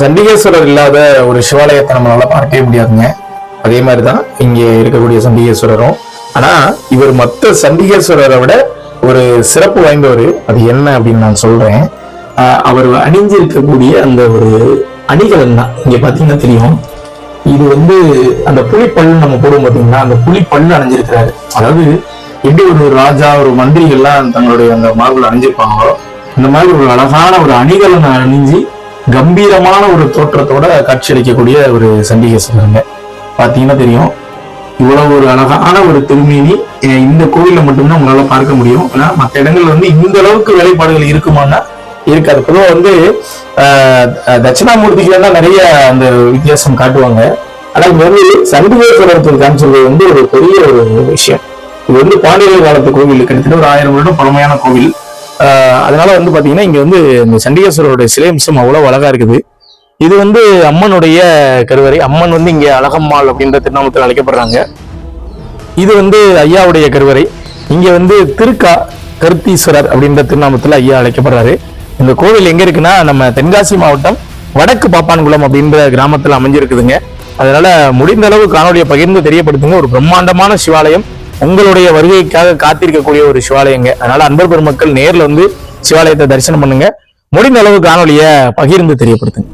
சண்டிகேஸ்வரர் இல்லாத ஒரு சிவாலயத்தை நம்மளால பார்க்கவே முடியாதுங்க. அதே மாதிரிதான் இங்க இருக்கக்கூடிய சண்டிகேஸ்வரரும். ஆனா இவர் மொத்த சண்டிகேஸ்வரரை விட ஒரு சிறப்பு வாய்ந்தவர். அது என்ன அப்படின்னு நான் சொல்றேன். ஆஹ் அவர் அணிஞ்சிருக்கக்கூடிய அந்த ஒரு அணிகலன் தான். இங்க பாத்தீங்கன்னா தெரியும். இது வந்து அந்த புலிப்பல்லு நம்ம போடுவோம் பாத்தீங்கன்னா அந்த புலிப்பல்லு அணிஞ்சிருக்கிறாரு. அதாவது எப்படி ஒரு ராஜா ஒரு மந்திரிகள்லாம் தங்களுடைய அந்த மார்பில் அணிஞ்சிருப்பாங்களோ இந்த மாதிரி ஒரு அழகான ஒரு அணிகலனை அணிஞ்சு கம்பீரமான ஒரு தோற்றத்தோட காட்சியளிக்கக்கூடிய ஒரு சண்டிகேஸ்வரருங்க பாத்தீங்கன்னா தெரியும். இவ்வளவு ஒரு அழகான ஒரு திருமேனி இந்த கோவில்ல மட்டும்தான் உங்களால பார்க்க முடியும். ஏன்னா மற்ற இடங்கள்ல வந்து இந்த அளவுக்கு வேலைப்பாடுகள் இருக்குமான்னா இருக்காது. பொதுவா வந்து ஆஹ் அஹ் தட்சிணாமூர்த்திக்கு தான் நிறைய அந்த வித்தியாசம் காட்டுவாங்க. ஆனா இங்க வந்து சண்டிகேஸ்வரத்துக்கு காமிச்சது வந்து ஒரு பெரிய ஒரு விஷயம். இது வந்து பாண்டியர் காலத்து கோவில். கிட்டத்தட்ட ஒரு ஆயிரம் வருடம் பழமையான கோவில். அதனால வந்து பார்த்தீங்கன்னா இங்கே வந்து இந்த சண்டிகேஸ்வரருடைய சிலை அம்சம் அழகாக இருக்குது. இது வந்து அம்மனுடைய கருவறை. அம்மன் வந்து இங்கே அழகம்மாள் அப்படின்ற திருநாமத்தில் அழைக்கப்படுறாங்க. இது வந்து ஐயாவுடைய கருவறை. இங்கே வந்து திருக்கா கருத்தீஸ்வரர் அப்படின்ற திருநாமத்தில் ஐயா அழைக்கப்படுறாரு. இந்த கோவில் எங்கே இருக்குன்னா நம்ம தென்காசி மாவட்டம் வடக்கு பாப்பான்குளம் அப்படின்ற கிராமத்தில் அமைஞ்சிருக்குதுங்க. அதனால முடிந்த அளவு காணொலியை பகிர்ந்து தெரியப்படுத்துங்க. ஒரு பிரம்மாண்டமான சிவாலயம். உங்களுடைய வருகைக்காக காத்திருக்கக்கூடிய ஒரு சிவாலயங்க. அதனால அன்பர் பெருமக்கள் நேர்ல வந்து சிவாலயத்தை தரிசனம் பண்ணுங்க. முடிந்த அளவு காணொலியை பகிர்ந்து தெரியப்படுத்துங்க.